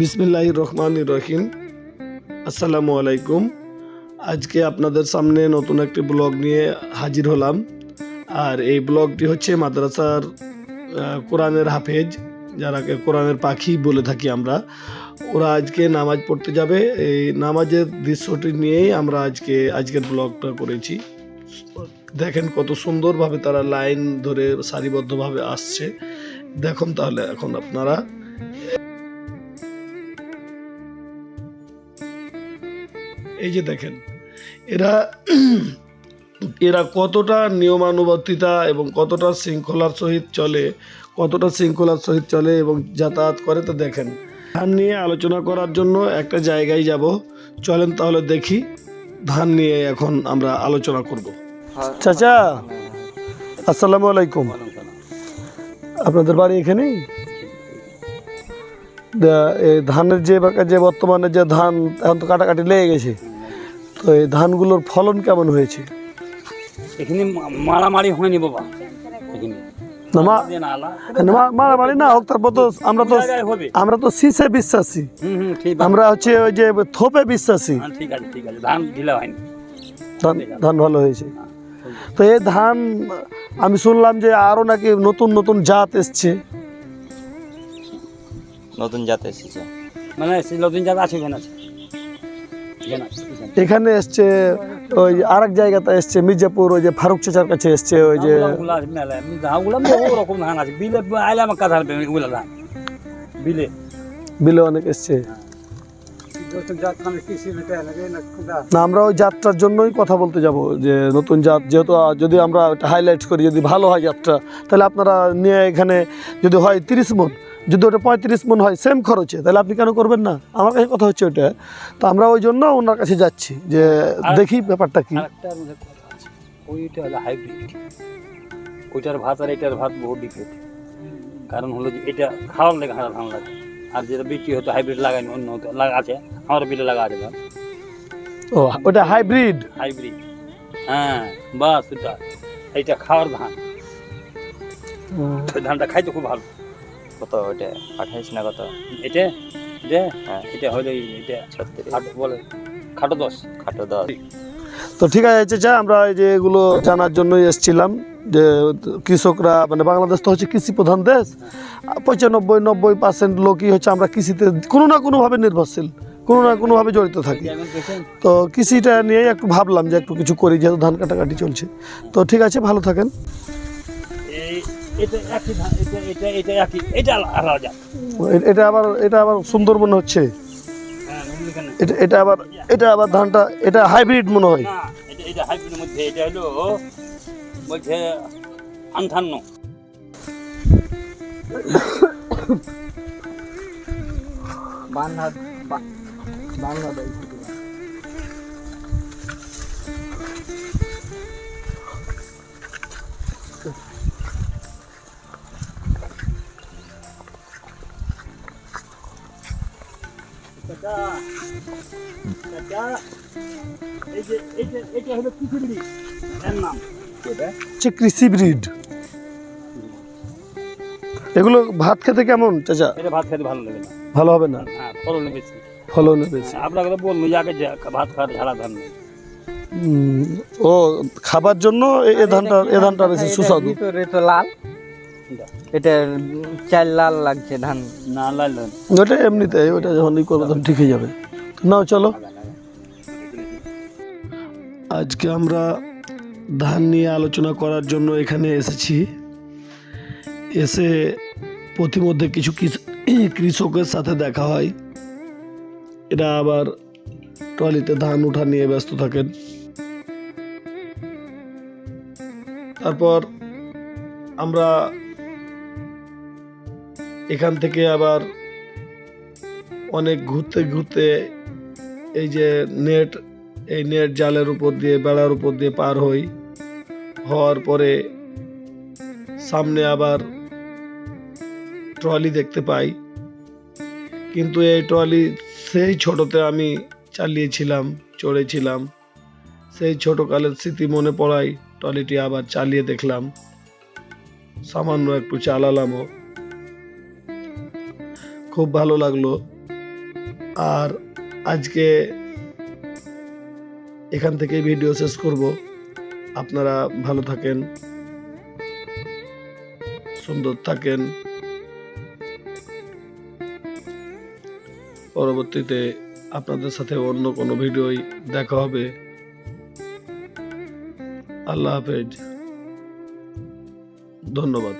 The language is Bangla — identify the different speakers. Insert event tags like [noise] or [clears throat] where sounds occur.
Speaker 1: বিসমিল্লাহ রহমান রহিম। আসসালামু আলাইকুম। আজকে আপনাদের সামনে নতুন একটি ব্লগ নিয়ে হাজির হলাম। আর এই ব্লগটি হচ্ছে মাদ্রাসার কোরআনের হাফেজ, যারাকে কোরআনের পাখি বলে থাকি আমরা। ওরা আজকে নামাজ পড়তে যাবে। এই নামাজের দৃশ্যটি নিয়েই আমরা আজকে, আজকের ব্লগটা করেছি। দেখেন কত সুন্দরভাবে তারা লাইন ধরে সারিবদ্ধভাবে আসছে। দেখুন তাহলে এখন আপনারা এই যে দেখেন, এরা [clears throat] এরা কতটা নিয়মানুবর্তিতা এবং কতটা শৃঙ্খলার সহিত চলে, কতটা শৃঙ্খলার সহিত চলে এবং যাতায়াত করে তো দেখেন। ধান নিয়ে আলোচনা করার জন্য একটা জায়গায় যাব। চলেন তাহলে দেখি ধান নিয়ে এখন আমরা আলোচনা করব। চাচা, আসসালামু আলাইকুম। আপনাদের বাড়ি এখানেই? ধানের যে যে বর্তমানে যে ধান এখন তো কাটাকাটি লেগে গেছে। তো এই ধানগুলোর ফলন কেমন হয়েছে?
Speaker 2: এখানে মারামারি হয়নি বাবা। এখানে।
Speaker 1: মারামারি না হোক তারপর তো আমরা তো আমরা তো শীষে বিশ্বাসী।
Speaker 2: হুম হুম ঠিক আছে।
Speaker 1: আমরা হচ্ছে ওই যে থোপে বিশ্বাসী।
Speaker 2: হ্যাঁ, ঠিক আছে ঠিক আছে ধান ঢিলা হয়নি।
Speaker 1: ধান ভালো হয়েছে। তো এই ধান আমি শুনলাম যে আরও নাকি নতুন নতুন জাত এসছে।
Speaker 3: নতুন জাত এসেছে।
Speaker 2: মানে নতুন জাত আছে এখানে। আছে এখানে
Speaker 1: এসছে ওই আরেক জায়গাতে এসছে মির্জাপুর ওই যে ফারুক চাচার কাছে এসছে ওই যে
Speaker 2: বিলে বিলে।
Speaker 1: অনেক এসছে। না আমরা ওই যাত্রার জন্যই কথা বলতে যাব যে নতুন জাত যেহেতু যদি আমরা হাইলাইট করি যদি ভালো হয় যাত্রা তাহলে আপনারা নিয়ে এখানে যদি হয় তিরিশ মন। যদি ওটা পঁয়ত্রিশ মন হয় সেম খরচে তাহলে আপনি কেন করবেন না? আমার কাছে কথা হচ্ছে ওটা তো আমরা ওই জন্য ওনার কাছে যাচ্ছি যে দেখি ব্যাপারটা কি।
Speaker 2: ওইটা হলো হাইব্রিড ওইটার ভাত আর এটার ভাত বহু ডিফারেন্ট কারণ হলো যে এটা খাওয়ার লেগে হারা ধান লাগে। আর যেটা বিক্রি হতো হাইব্রিড লাগায়নি অন্য লাগা আছে। আমার বিলে লাগা আছে
Speaker 1: ও ওটা হাইব্রিড
Speaker 2: হাইব্রিড হ্যাঁ বাস ওটা। এইটা খাওয়ার ধান। ধানটা খাইতে খুব ভালো।
Speaker 3: কত ওটা আঠাইশ না কত?
Speaker 2: এটা? এটা?
Speaker 3: হ্যাঁ।
Speaker 2: এটা হলো এটা।
Speaker 3: ছত্রিশ।
Speaker 2: খাটো বলে। খাটো দশ।
Speaker 3: খাটো দশ।
Speaker 1: তো ঠিক আছে চাচা আমরা এই যে এগুলো জানার জন্যই এসেছিলাম যে কৃষকরা মানে বাংলাদেশ তো হচ্ছে কৃষি প্রধান দেশ পঁচানব্বই নব্বই পার্সেন্ট লোকই হচ্ছে আমরা কৃষিতে কোনো না কোনোভাবে নির্ভরশীল কোনো না কোনোভাবে জড়িত থাকি। তো কৃষিটা নিয়ে একটু ভাবলাম যে একটু কিছু করি যেহেতু ধান কাটাকাটি চলছে। তো ঠিক আছে ভালো থাকেন।
Speaker 2: এটা একই এটা এটা এটা একই এটা আলাদা
Speaker 1: এটা আবার এটা আবার সুন্দর মনে হচ্ছে।
Speaker 2: হ্যাঁ?
Speaker 1: এটা এটা আবার এটা আবার ধানটা এটা হাইব্রিড মনে হয়।
Speaker 2: এটা এটা মধ্যে হলো যে এইটা এটা হলো পৃথিবী এর নাম এটা
Speaker 1: হচ্ছে কৃষি ব্রিড। এগুলো ভাত খেতে কেমন চাচা?
Speaker 2: এটা ভাত খেতে ভালো লাগে না।
Speaker 1: ভালো হবে না?
Speaker 2: হ্যাঁ ফলন বেশি।
Speaker 1: ফলন বেশি।
Speaker 2: আপনাকে তো বলব যে ভাত খাওয়ার ঝাড়া ধান
Speaker 1: ও খাবার জন্য এ- ধানটা এ ধানটা বেশি সুস্বাদু।
Speaker 4: লাল। এটা চাল লাল লাগছে ধান।
Speaker 2: না লাল
Speaker 1: ওটা এমনিতে ওটা যখন ই করব তখন ঠিক হয়ে যাবে। নাও চলো। আজকে আমরা ধান নিয়ে আলোচনা করার জন্য এখানে এসেছি। এসে প্রতিমধ্যে কিছু কৃষকের সাথে দেখা হয়। এরা আবার ট্রলিতে ধান উঠা নিয়ে ব্যস্ত থাকেন। তারপর আমরা এখান থেকে আবার অনেক ঘুরতে ঘুরতে এই যে নেট, এই নেট জালের উপর দিয়ে, বেড়ার উপর দিয়ে পার হই। হওয়ার পরে সামনে আবার ট্রলি দেখতে পাই। কিন্তু এই ট্রলি সেই ছোটতে আমি চালিয়েছিলাম, চড়েছিলাম। সেই ছোটকালের স্মৃতি মনে পড়াই ট্রলিটি আবার চালিয়ে দেখলাম। সামান্য একটু চালালামও। খুব ভালো লাগল। আর আজকে এখান থেকেই ভিডিও শেষ করব। আপনারা ভালো থাকেন, সুন্দর থাকেন। পরবর্তীতে আপনাদের সাথে অন্য কোনো ভিডিওই দেখা হবে। আল্লাহ হাফেজ। ধন্যবাদ।